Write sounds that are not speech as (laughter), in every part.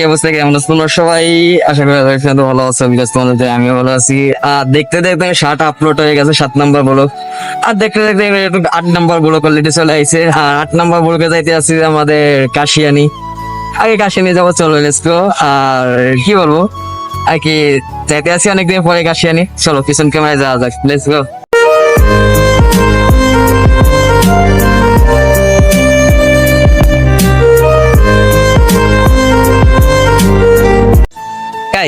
কি অবস্থা? কেমন আছো তোমরা সবাই? আশা করি ভালো আছো তোমাদের ভালো আছি। আর দেখতে দেখতে শার্ট আপলোড হয়ে গেছে, সাত নাম্বার ব্লগ আর দেখতে দেখতে আট নাম্বার ব্লগ অলরেডি চলে আইছে। আর আট নাম্বার ব্লগে যাইতে আছি আমাদের কাশিয়ানি। আগে কাশিয়ানি যাব, চলো লেটস আর কি বলব? আর কি, যাইতে আছি অনেকদিন পরে কাশিয়ানি। চলো, পিছন ক্যামেরায় যাওয়া যাক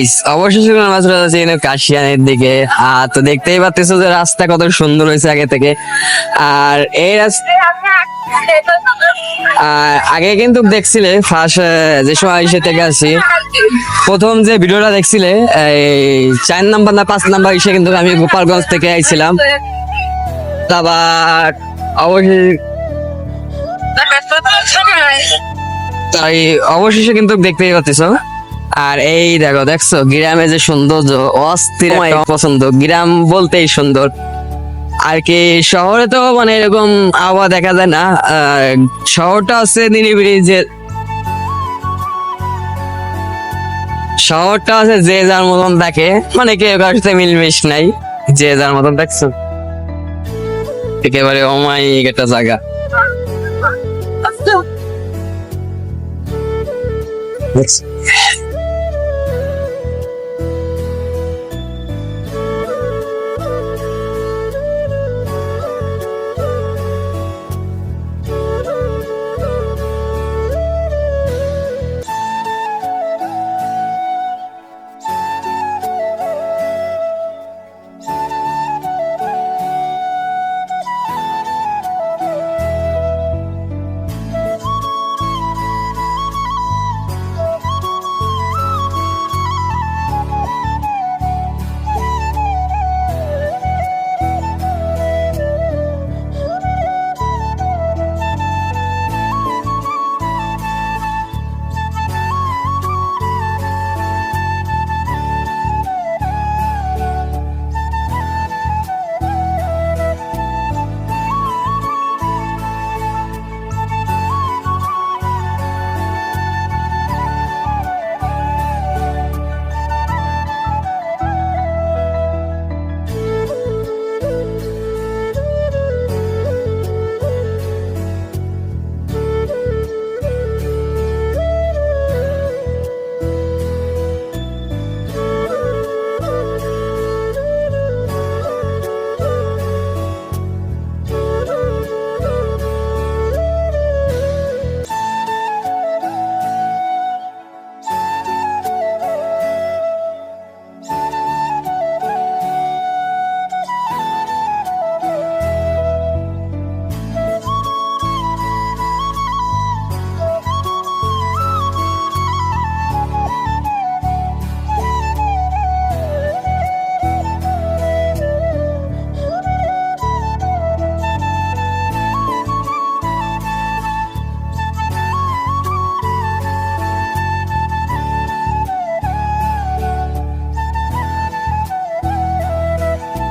গাইস অবশেষে আমরা চলে যাচ্ছি এখানে কাশিয়ানের দিকে। আর তো দেখতেই পাচ্তেছো যে রাস্তা কত সুন্দর হয়েছে আগে থেকে। আর এই রাস্তা আর আগে কিন্তু দেখছিলে ফার্স্ট যে সময় এসে থেকে আসি প্রথম যে ভিডিওটা দেখছিলে এই চার নাম্বার না পাঁচ নাম্বার এসে কিন্তু আমি গোপালগঞ্জ থেকে আইছিলাম। তারপর অবশ্যই তাই অবশেষে কিন্তু দেখতেই পাচ্ছ আর এই দেখো দেখছ? গ্রামে যে সৌন্দর্য অস্থির পছন্দ। গ্রাম বলতেই সুন্দর। আর কি শহরে তো মানে এরকম আবহাওয়া দেখা যায় না। শহরটা হচ্ছে নিরিবিলি যে শহরটা আছে যে যার মতন দেখে। মানে কেউ কারোর সাথে মিলমিশ নাই যে যার মতন দেখছ? একেবারে অমায়িক একটা জায়গা। দেখছ?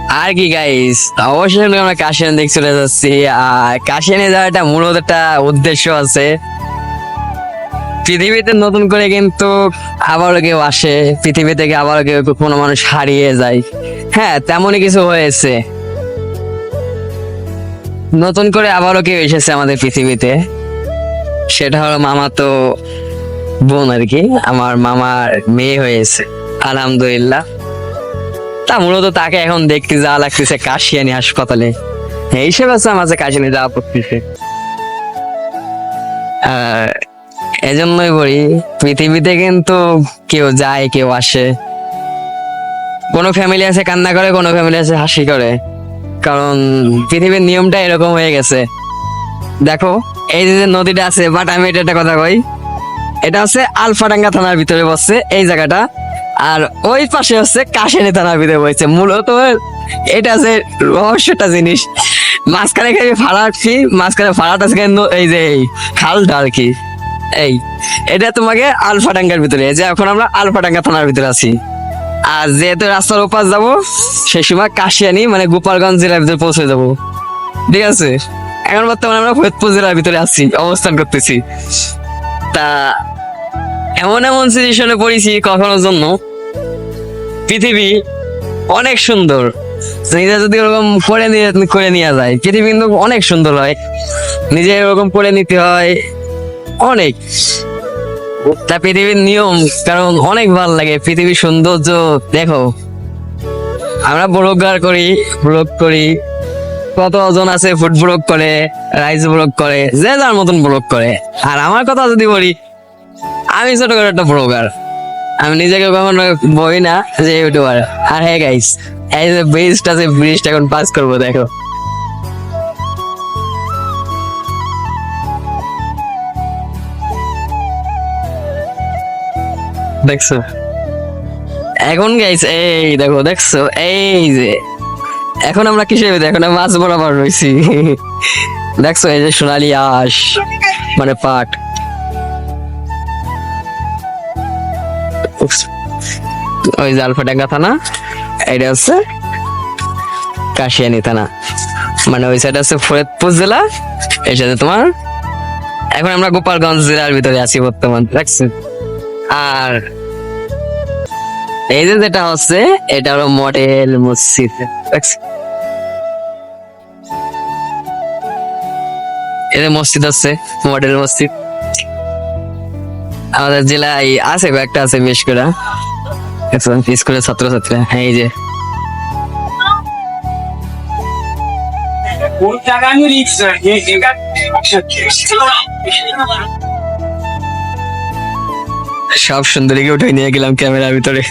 আর কি গাইস অবশ্যই আমরা কাশিয়ান দিক চলে যাচ্ছি। আর কাশিয়ানে যাওয়ার একটা মূলত একটা উদ্দেশ্য আছে। পৃথিবীতে নতুন করে কিন্তু আবারও কেউ আসে। পৃথিবী থেকে আবারও কেউ কোনো মানুষ হারিয়ে যায়। হ্যাঁ তেমনই কিছু হয়েছে। নতুন করে আবারও কেউ এসেছে আমাদের পৃথিবীতে। সেটা হলো মামা তো বোন আর কি। আমার মামার মেয়ে হয়েছে। আলহামদুলিল্লাহ। তা মূলত তাকে এখন দেখতে যাওয়া লাগতেছে কাশিয়ানি হাসপাতালে। এই হিসেবে আছে মাঝে কাশিয়ানি যাওয়া পড়তেছে এজন্যই বলি, পৃথিবীতে কিন্তু কেউ যায়, কেউ আসে। কোনো ফ্যামিলি আছে কান্না করে, কোনো ফ্যামিলি আছে হাসি করে। কারণ পৃথিবীর নিয়মটা এরকম হয়ে গেছে। দেখো, এই যে নদীটা আছে, বাট আমি এটা একটা কথা কই, এটা হচ্ছে আলফাডাঙ্গা থানার ভিতরে বসছে, এই জায়গাটা। আর ওই পাশে হচ্ছে কাশেনি ভিতরে বসছে মূলত এটা যে রহস্যটা জিনিস। মাঝখানে খালি মাঝখানে ফাড়াটা আছে কিন্তু এই যে এই খালটা আর কি। এই, এটা তোমাকে আলফাডাঙ্গার ভিতরে। যে এখন আমরা আলফাডাঙ্গা থানার ভিতরে আছি। আর যেহেতু রাস্তার ওপাশ যাব, সেই সময় কাশিয়ানি মানে গোপালগঞ্জ জেলার ভিতরে পৌঁছে যাব। ঠিক আছে? এখন বর্তমানে আমরা ফরিদপুর জেলার ভিতরে আছি, অবস্থান করতেছি। তা, এমন এমন সিচুয়েশনে পড়েছি কখনোর জন্য পৃথিবী অনেক সুন্দর। নিজে যদি ওরকম করে নিয়ে করে নেওয়া যায়, পৃথিবী কিন্তু অনেক সুন্দর হয়। নিজে এরকম করে নিতে হয়, অনেক। তা পৃথিবীর নিয়ম, কারণ অনেক ভালো লাগে। পৃথিবীর সৌন্দর্য, দেখো। আমরা ব্লগার করি, ব্লগ করি। কত জন আছে ফুড ব্লগ করে রাইস ব্লগ করে, যে যার মতন ব্লগ করে। আর আমার কথা যদি বলি, আমি ছোট করে একটা ব্লগার। আমি নিজেকে কখনো বই না যে ইউটিউবার আর হ্যাঁ গাইস এই যে ব্রিজটা আছে ব্রিজটা এখন পাস করব, দেখো। দেখছ? এখন গাইস এই দেখো, দেখছ? এই যে, এখন আমরা কিসে এখন মাছ বরাবর রয়েছি। (laughs) দেখছ, এই যে সোনালি আশ মানে পাট। ওই যে আলফাডাঙ্গা থানা এটা হচ্ছে কাশিয়ানি থানা। মানে ওই সাইড আছে ফরিদপুর জেলা, এই সাথে তোমার, এখন আমরা গোপালগঞ্জ জেলার ভিতরে আছি বর্তমান, দেখছ। আর এই যে যেটা হচ্ছে, এটা হলো মডেল মসজিদ? এই যে মসজিদ আছে, মডেল মসজিদ। আমাদের জেলায় আছে কয়েকটা আছে বেশ করে। স্কুলের হ্যাঁ এই যে। সব সুন্দরীকে উঠে নিয়ে গেলাম ক্যামেরার ভিতরে।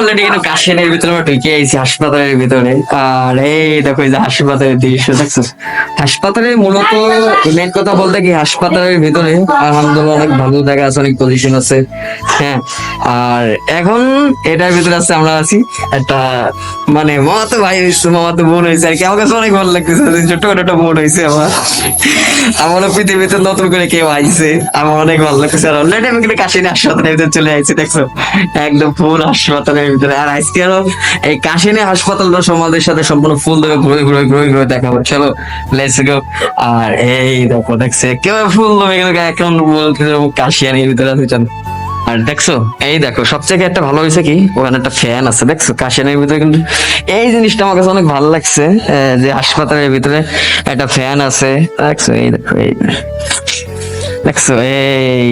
অলরেডি কিন্তু কাশিয়ানের ভিতরে ঢুকে আইছি, হাসপাতালের ভিতরে। আর এই দেখো, এই যে হাসপাতালের দৃশ্য, দেখছ? হাসপাতালে মূলত মেন কথা বলতে কি, হাসপাতালের ভিতরে আলহামদুলিল্লাহ অনেক ভালো জায়গা আছে, অনেক পজিশন আছে। হ্যাঁ আর এখন এটার ভিতরে আছে, আমরা আছি একটা মানে ভাই হয়েছে বোন হয়েছে আর কি। আমার কাছে অনেক ভালো লাগতেছে ছোট্ট একটা বোন হয়েছে আমার। আমার পৃথিবীতে নতুন করে কেউ আইছে, আমার অনেক ভালো লাগতেছে। আর অলরেডি আমি কিন্তু কাশিনী হাসপাতালের ভিতরে চলে আইছি, দেখছ? একদম ফুল হাসপাতালের ভিতরে। আর আজকে আরও এই কাশিনী হাসপাতালটা সমাজের সাথে সম্পূর্ণ ফুল ধরে ঘুরে ঘুরে ঘুরে ঘুরে দেখাবো। চলো লেটস গো আর এই দেখো, দেখছে কেউ ফুল দেবে কিন্তু এখন বলতে কাশিয়ানির ভিতরে আছে আর দেখছ, এই দেখো, সবচেয়ে একটা ভালো হয়েছে কি, ওখানে একটা ফ্যান আছে, দেখছ? কাশিয়ানের ভিতরে কিন্তু এই জিনিসটা আমার কাছে অনেক ভালো লাগছে যে হাসপাতালের ভিতরে একটা ফ্যান আছে, দেখছ? এই দেখো, এই দেখছ? এই।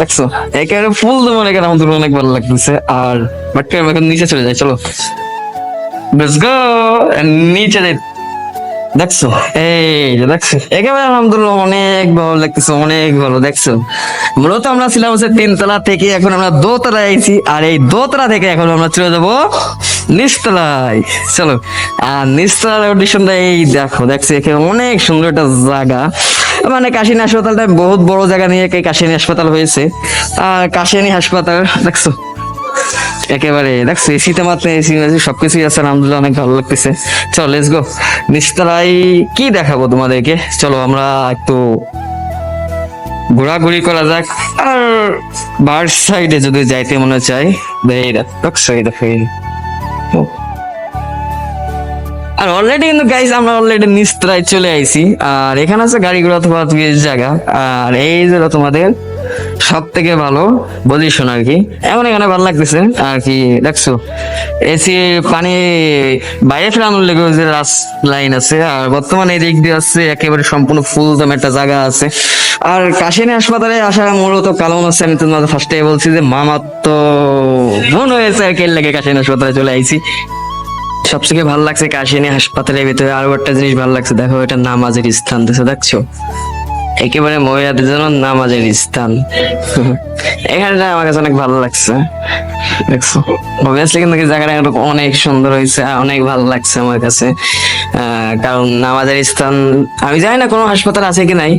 দেখছ? একেবারে ফুল দেবো এখানে আমাদের অনেক ভালো লাগতেছে। আর বাট এখন নিচে চলে যাই, চলো। লেটস গো নিচে যাই। দেখছ? এই যে দেখছ? একেবারে আলহামদুলিল্লাহ অনেক ভালো লাগতেছে, অনেক ভালো, দেখছ? মূলত আমরা ছিলাম হচ্ছে তিনতলা থেকে এখন আমরা দোতলায় আইছি, আর এই দোতলা থেকে এখন আমরা চলে যাব নিচতলায়। চলো। আর নিচতলার অডিশনটা এই দেখো, দেখছ? এখানে অনেক সুন্দর একটা জায়গা। মানে কাশিনী হাসপাতালটা বহুত বড় জায়গা নিয়ে কাশিনী হাসপাতাল হয়েছে আর কাশিনী হাসপাতাল দেখছ একেবারে দেখছ এসিতে মাত্র এসি সবকিছুই আছে আলহামদুলিল্লাহ অনেক ভালো লাগতেছে চল লেটস গো নিচতলায় কি দেখাবো তোমাদেরকে চলো আমরা একটু ঘোরাঘুরি করা যাক আর বার সাইডে যদি যাইতে মনে চাই দেখছ এই দেখো। আর অলরেডি কিন্তু গাইস আমরা অলরেডি নিস্তরায় চলে আইছি। আর এখানে আছে গাড়ি ঘোড়া অথবা জায়গা। আর এই যে তোমাদের সব থেকে ভালো পজিশন আর কি। এখন এখানে ভালো লাগতেছে আর কি, দেখছ? এসি পানি বাইরে ফেরানোর লেগে যে রাস লাইন আছে, আর বর্তমানে এই দিক দিয়ে আছে একেবারে সম্পূর্ণ ফুল দাম একটা জায়গা আছে। আর কাশিনী হাসপাতালে আসা মূলত কারণ আছে আমি তোমাদের ফার্স্টে বলছি যে মামার তো মন হয়েছে আর কি লেগে কাশিনী হাসপাতালে চলে আইছি। সবথেকে ভালো লাগছে কাশিনী হাসপাতালের ভিতরে আরও একটা জিনিস ভালো লাগছে। দেখো এটা নামাজের স্থান, দেখছ? একেবারে মহিলাদের জন্য নামাজের স্থান। এখানে আমার কাছে অনেক ভালো লাগছে। দেখছ? অবভিয়াসলি কিন্তু জায়গাটা অনেক সুন্দর হয়েছে অনেক ভালো লাগছে আমার কাছে। কারণ নামাজের স্থান, আমি জানি না কোনো হাসপাতাল আছে কি নাই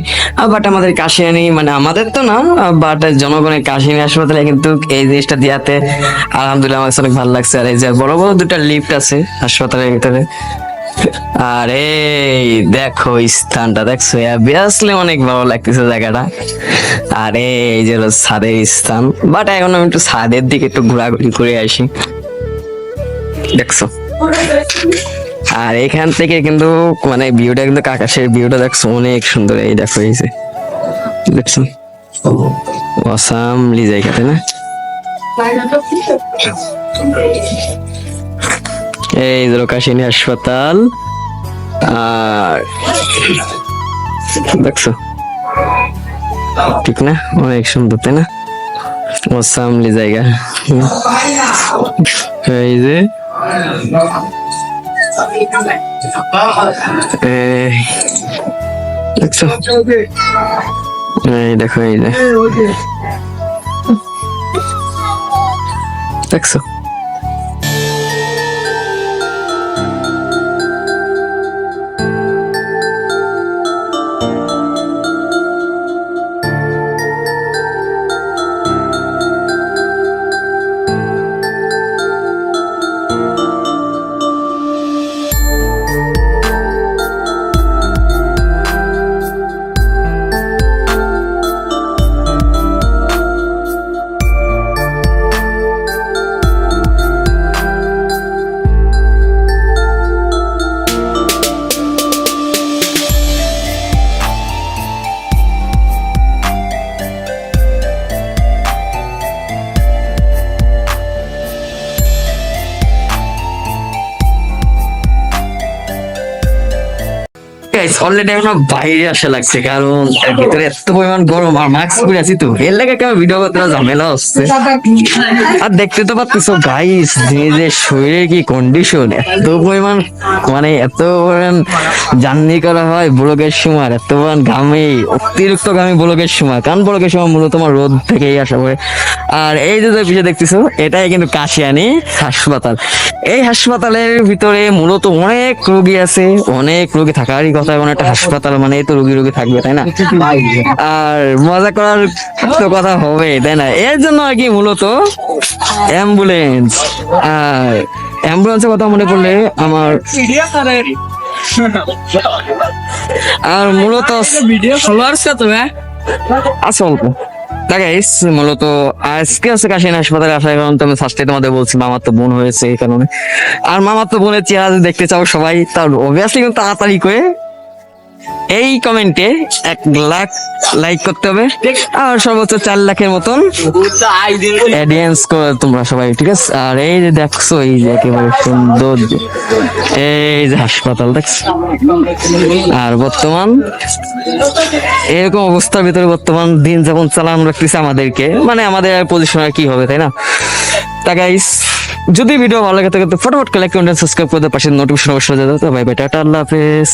বাট আমাদের কাশিয়ানি মানে আমাদের তো না বাট জনগণের কাশিয়ানি হাসপাতালে কিন্তু এই জিনিসটা দিয়াতে আলহামদুলিল্লাহ আমার কাছে অনেক ভালো লাগছে। আর এই যে বড় বড় দুটা লিফট আছে হাসপাতালের ভিতরে। আর, দেখো স্থানটা, দেখছ? অবভিয়াসলি অনেক ভালো লাগতেছে জায়গাটা। আরে, এই যে ছাদের স্থান। বাট এখন আমি একটু ছাদের দিকে একটু ঘোরাঘুরি করে আসি। দেখছ? আর এখান থেকে কিন্তু মানে ভিউটা কিন্তু আকাশের ভিউটা দেখছ, অনেক সুন্দর। এই দেখো, এই যে। দেখছ? অসামলি জায়গাটা, না? এই যে কাশিনী হাসপাতাল। আর দেখছ? ঠিক না? অনেক সুন্দর, তাই না? অসামলি জায়গা। এই যে। দেখছ? এই দেখো, এই দেখছ? গাইস অলরেডি বাইরে আসা লাগছে, কারণ ভিতরে এত পরিমাণ গরম আর মাস্ক পরে আছি তো। এর লাগে কেমন ভিডিও করতে ঝামেলা হচ্ছে। আর দেখতে তো গাইস যে যে শরীরের কি কন্ডিশন এত পরিমাণ মানে এত পরিমাণ জার্নি করা হয় ব্লগের সময় এত পরিমাণ ঘামে, অতিরিক্ত ঘামে ব্লগের সময়, কারণ ব্লগের সময় মূলত তোমার রোদ থেকেই আসা করে আর এই যে যে পিছিয়ে দেখতেছো, এটাই কিন্তু কাশিয়ানি হাসপাতাল। এই হাসপাতালের ভিতরে মূলত অনেক রোগী আছে, অনেক রোগী থাকারই কথা এবং একটা হাসপাতাল মানে তো রুগী রুগী থাকবে তাই না? আর মজা করার তো কথা হবে তাই না? এর জন্য আর কি মূলত অ্যাম্বুলেন্স। আর অ্যাম্বুলেন্সের কথা মনে পড়লে আমার আর মূলত হ্যাঁ? আছে অল্প। গাইস মূলত আজকে আছে কাশিন হাসপাতালে আসার কারণ তো আমি ফার্স্টে তোমাদের বলছি মামার তো বোন হয়েছে এই কারণে। আর মামার তো বোনের চেহারা দেখতে চাও সবাই তাহলে অবভিয়াসলি কিন্তু তাড়াতাড়ি করে এই কমেন্টে এক লাখ লাইক করতে হবে। আর সর্বোচ্চ চার লাখের মতন অডিয়েন্স তোমরা সবাই, ঠিক আছে? আর এই যে দেখছ, এই যে একেবারে সুন্দর এই যে হাসপাতাল, দেখছ? আর বর্তমান এরকম অবস্থার ভিতরে বর্তমান দিন যেমন চালানো রাখতেছে আমাদেরকে। মানে আমাদের পজিশন আর কি হবে, তাই না? তা গাইস যদি ভিডিও ভালো লাগে থাকে, তো ফটোফট করে লাইক কমেন্ট সাবস্ক্রাইব করে পাশে নোটিফিকেশন অবশ্যই দিয়ে দাও। তো বাই বাই টাটা, আল্লাহ হাফেজ।